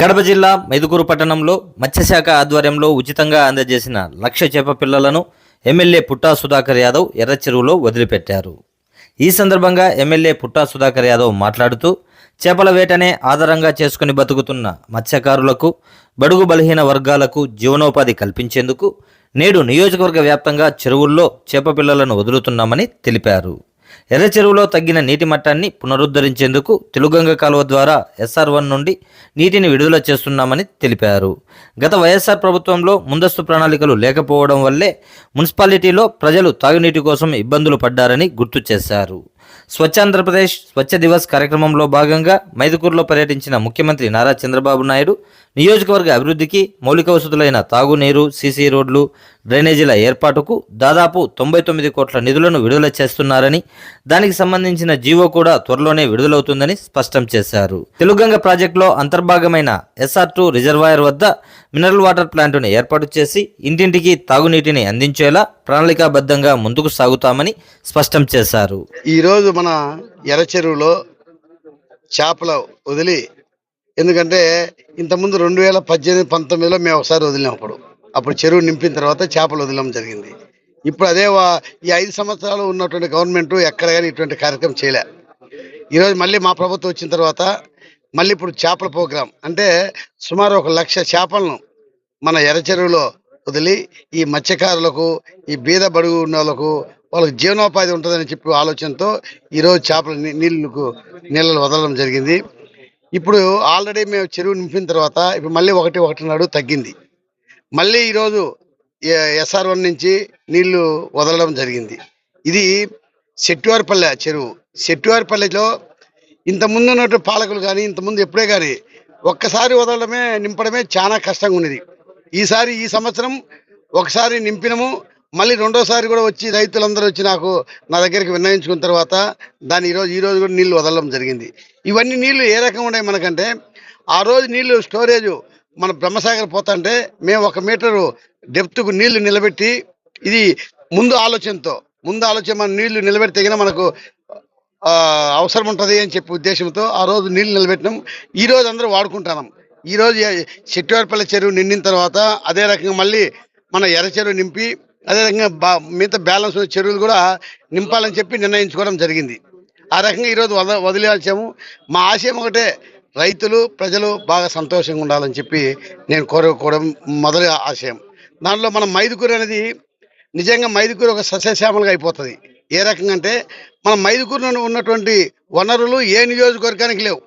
కడప జిల్లా మెదుకూరు పట్టణంలో మత్స్యశాఖ ఆధ్వర్యంలో ఉచితంగా అందజేసిన లక్ష చేప పిల్లలను ఎమ్మెల్యే పుట్టా సుధాకర్ యాదవ్ ఎర్ర చెరువులో వదిలిపెట్టారు. ఈ సందర్భంగా ఎమ్మెల్యే పుట్టా సుధాకర్ యాదవ్ మాట్లాడుతూ చేపల వేటనే ఆధారంగా చేసుకుని బతుకుతున్న మత్స్యకారులకు బడుగు బలహీన వర్గాలకు జీవనోపాధి కల్పించేందుకు నేడు నియోజకవర్గ వ్యాప్తంగా చెరువుల్లో చేప పిల్లలను వదులుతున్నామని తెలిపారు. ఎర్ర చెరువులో తగ్గిన నీటి మట్టాన్ని పునరుద్ధరించేందుకు తెలుగంగ కాలువ ద్వారా ఎస్ఆర్ వన్ నుండి నీటిని విడుదల చేస్తున్నామని తెలిపారు. గత వైఎస్ఆర్ ప్రభుత్వంలో ముందస్తు ప్రణాళికలు లేకపోవడం వల్లే మున్సిపాలిటీలో ప్రజలు తాగునీటి కోసం ఇబ్బందులు పడ్డారని గుర్తు చేశారు. స్వచ్ఛాంధ్రప్రదేశ్ స్వచ్ఛ దివస్ కార్యక్రమంలో భాగంగా మైదుకూరులో పర్యటించిన ముఖ్యమంత్రి నారా చంద్రబాబు నాయుడు నియోజకవర్గ అభివృద్ధికి మౌలిక వసతులైన తాగునీరు సీసీ రోడ్లు డ్రైనేజీల ఏర్పాటుకు దాదాపు తొంభై తొమ్మిది కోట్ల నిధులను విడుదల చేస్తున్నారని దానికి సంబంధించిన జీవో కూడా త్వరలోనే విడుదలవుతుందని స్పష్టం చేశారు. తెలుగంగ ప్రాజెక్టులో అంతర్భాగమైన ఎస్ఆర్ టూ రిజర్వాయర్ వద్ద మినరల్ వాటర్ ప్లాంటును ఏర్పాటు చేసి ఇంటింటికి తాగునీటిని అందించేలా ప్రణాళికాబద్ధంగా ముందుకు సాగుతామని స్పష్టం చేశారు. ఈరోజు మన ఎరచెరువులో చేపల వదిలి ఎందుకంటే ఇంతకుముందు రెండు వేల పద్దెనిమిది పంతొమ్మిదిలో మేము ఒకసారి వదిలినాం అప్పుడు. అప్పుడు చెరువు నింపిన తర్వాత చేపలు వదలడం జరిగింది. ఇప్పుడు అదే వా- ఈ ఐదు సంవత్సరాలు ఉన్నటువంటి గవర్నమెంట్ ఎక్కడ కానీ ఇటువంటి కార్యక్రమం చేయలే. ఈరోజు మళ్ళీ మా ప్రభుత్వం వచ్చిన తర్వాత మళ్ళీ ఇప్పుడు చేపల ప్రోగ్రాం. అంటే సుమారు ఒక లక్ష చేపలను మన ఎర్రచెరువులో వదిలి ఈ మత్స్యకారులకు ఈ బీద బడుగు ఉన్న వాళ్ళకు వాళ్ళకి జీవనోపాధి ఉంటుందని చెప్పి ఆలోచనతో ఈరోజు చేపల నీ- నీళ్ళకు నీళ్ళలు వదలడం జరిగింది. ఇప్పుడు ఆల్రెడీ మేము చెరువు నింపిన తర్వాత ఇప్పుడు మళ్ళీ ఒకటి ఒకటిన్నర తగ్గింది. మళ్ళీ ఈరోజు ఎస్ఆర్ వన్ నుంచి నీళ్ళు వదలడం జరిగింది. ఇది శెట్టివారిపల్లె చెరువు. శెట్టివారిపల్లెలో ఇంత ఉన్నట్టు పాలకులు కానీ ఇంత ముందు ఎప్పుడే కానీ ఒక్కసారి వదలడమే నింపడమే చాలా కష్టంగా ఉన్నది. ఈసారి ఈ సంవత్సరం ఒకసారి నింపినము మళ్ళీ రెండోసారి కూడా వచ్చి రైతులందరూ వచ్చి నాకు నా దగ్గరికి విన్నయించుకున్న తర్వాత దాన్ని ఈరోజు ఈరోజు కూడా నీళ్ళు వదలడం జరిగింది. ఇవన్నీ నీళ్ళు ఏ రకంగా ఉన్నాయి మనకంటే ఆ రోజు నీళ్ళు స్టోరేజ్ మన బ్రహ్మసాగర్ పోతుంటే మేము ఒక మీటరు డెప్త్కు నీళ్ళు నిలబెట్టి ఇది ముందు ఆలోచనతో ముందు ఆలోచన మన నీళ్ళు నిలబెడితే మనకు అవసరం ఉంటుంది అని చెప్పి ఉద్దేశంతో ఆ రోజు నీళ్ళు నిలబెట్టినాం. ఈ రోజు అందరూ వాడుకుంటున్నాం ఈ రోజు చెట్టువారిపల్లి చెరువు నిండిన తర్వాత అదే రకంగా మళ్ళీ మన ఎర్ర చెరువు నింపి అదే రకంగా బా మిగతా బ్యాలెన్స్ ఉన్న చెరువులు కూడా నింపాలని చెప్పి నిర్ణయించుకోవడం జరిగింది. ఆ రకంగా ఈరోజు వద వదిలేసాము మా ఆశయం ఒకటే రైతులు ప్రజలు బాగా సంతోషంగా ఉండాలని చెప్పి నేను కోరుకోవడం మొదటి ఆశయం. దాంట్లో మనం మైదుకూరు అనేది నిజంగా మైదుకూరు ఒక సస్యశ్యామలుగా అయిపోతుంది. ఏ రకంగా అంటే మన మైదుకూరులో ఉన్నటువంటి వనరులు ఏ నియోజకవర్గానికి లేవు.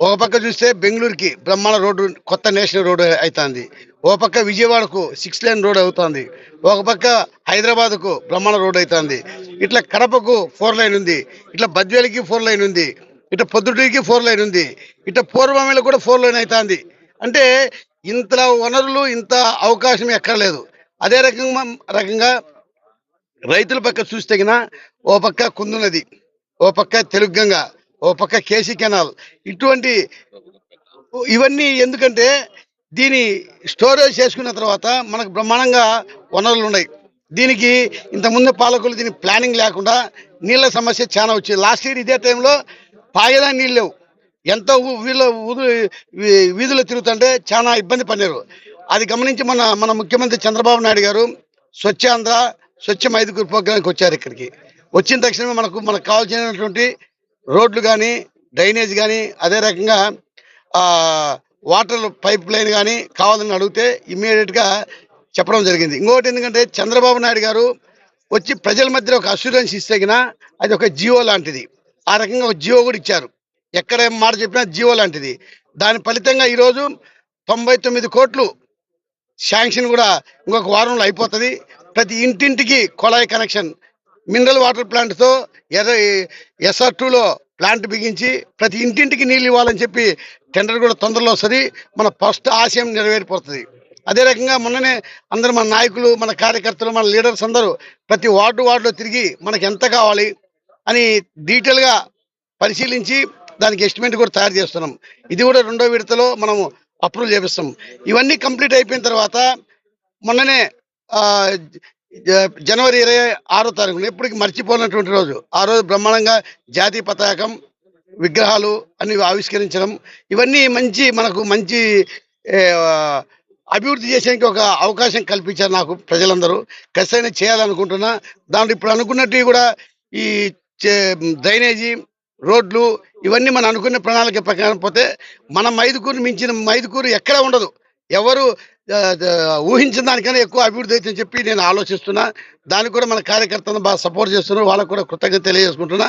ఒక పక్క చూస్తే బెంగళూరుకి బ్రహ్మాండ రోడ్డు కొత్త నేషనల్ రోడ్డు అవుతుంది ఒక పక్క విజయవాడకు సిక్స్ లైన్ రోడ్ అవుతుంది. ఒక పక్క హైదరాబాద్కు బ్రహ్మాండ రోడ్ అవుతుంది ఇట్లా కడపకు ఫోర్ లైన్ ఉంది. ఇట్లా బద్వేలికి ఫోర్ లైన్ ఉంది. ఇట్లా పొద్దుటికి ఫోర్ లైన్ ఉంది. ఇట్లా పూర్వమేళ కూడా ఫోర్ లైన్ అవుతుంది అంటే ఇంత వనరులు ఇంత అవకాశం ఎక్కర్లేదు అదే రకంగా రకంగా రైతుల పక్క చూస్తే ఓ పక్క కుందు నది ఓ పక్క తెలుగంగ ఓ పక్క కేసీ కెనాల్ ఇటువంటి ఇవన్నీ ఎందుకంటే దీని స్టోరేజ్ చేసుకున్న తర్వాత మనకు బ్రహ్మాండంగా వనరులు ఉన్నాయి. దీనికి ఇంతకుముందు పాలకులు దీని ప్లానింగ్ లేకుండా నీళ్ళ సమస్య చాలా వచ్చింది లాస్ట్ ఇయర్ ఇదే టైంలో పాయదా నీళ్ళు లేవు. ఎంతో వీళ్ళ ఊదు వీ- తిరుగుతుంటే చాలా ఇబ్బంది పడినారు అది గమనించి మన మన ముఖ్యమంత్రి చంద్రబాబు నాయుడు గారు స్వచ్ఛాంధ్ర స్వచ్ఛ మైదుకూరు ప్రోగ్రాంకి వచ్చారు ఇక్కడికి. వచ్చిన తక్షణమే మనకు మనకు కావాల్సినటువంటి రోడ్లు కానీ డ్రైనేజ్ కానీ అదే రకంగా వాటర్ పైప్ లైన్ కానీ కావాలని అడిగితే ఇమ్మీడియట్గా చెప్పడం జరిగింది. ఇంకోటి ఎందుకంటే చంద్రబాబు నాయుడు గారు వచ్చి ప్రజల మధ్యలో ఒక అసూరెన్స్ ఇస్తే అది ఒక జియో లాంటిది. ఆ రకంగా ఒక జియో కూడా ఇచ్చారు. ఎక్కడ ఏం మాట చెప్పినా జియో లాంటిది. దాని ఫలితంగా ఈరోజు తొంభై తొమ్మిది కోట్లు శాంక్షన్ కూడా ఇంకొక వారంలో అయిపోతుంది. ప్రతి ఇంటింటికి కొళాయి కనెక్షన్ మినరల్ వాటర్ ప్లాంట్తో ఎర్ర ఎస్ఆర్ టూలో ప్లాంట్ బిగించి ప్రతి ఇంటింటికి నీళ్ళు ఇవ్వాలని చెప్పి టెండర్ కూడా తొందరలో వస్తుంది. మన ఫస్ట్ ఆశయం నెరవేరిపోతుంది. అదే రకంగా మొన్ననే అందరు మన నాయకులు మన కార్యకర్తలు మన లీడర్స్ అందరూ ప్రతి వార్డు వార్డులో తిరిగి మనకు ఎంత కావాలి అని డీటెయిల్గా పరిశీలించి దానికి ఎస్టిమేట్ కూడా తయారు చేస్తున్నాం. ఇది కూడా రెండో విడతలో మనము అప్రూవల్ చేపిస్తాం. ఇవన్నీ కంప్లీట్ అయిపోయిన తర్వాత మొన్ననే జనవరి ఇరవై ఆరో తారీఖున ఎప్పటికి మర్చిపోయినటువంటి రోజు. ఆ రోజు బ్రహ్మాండంగా జాతీయ పతాకం విగ్రహాలు అన్ని ఆవిష్కరించడం ఇవన్నీ మంచి మనకు మంచి అభివృద్ధి చేసేందుకు ఒక అవకాశం కల్పించారు నాకు ప్రజలందరూ. ఖచ్చితంగా చేయాలనుకుంటున్నా. దాంట్లో ఇప్పుడు అనుకున్నట్టు కూడా ఈ డ్రైనేజీ రోడ్లు ఇవన్నీ మనం అనుకున్న ప్రణాళిక ప్రకారం పోతే మన మైదుకూరు మించిన మైదుకూరు ఎక్కడ ఉండదు. ఎవరు ఊహించిన దానికన్నా ఎక్కువ అభివృద్ధి అవుతుందని చెప్పి నేను ఆలోచిస్తున్నా. దానికి కూడా మన కార్యకర్తలను బాగా సపోర్ట్ చేస్తున్నారు. వాళ్ళకు కూడా కృతజ్ఞత తెలియజేసుకుంటున్నా.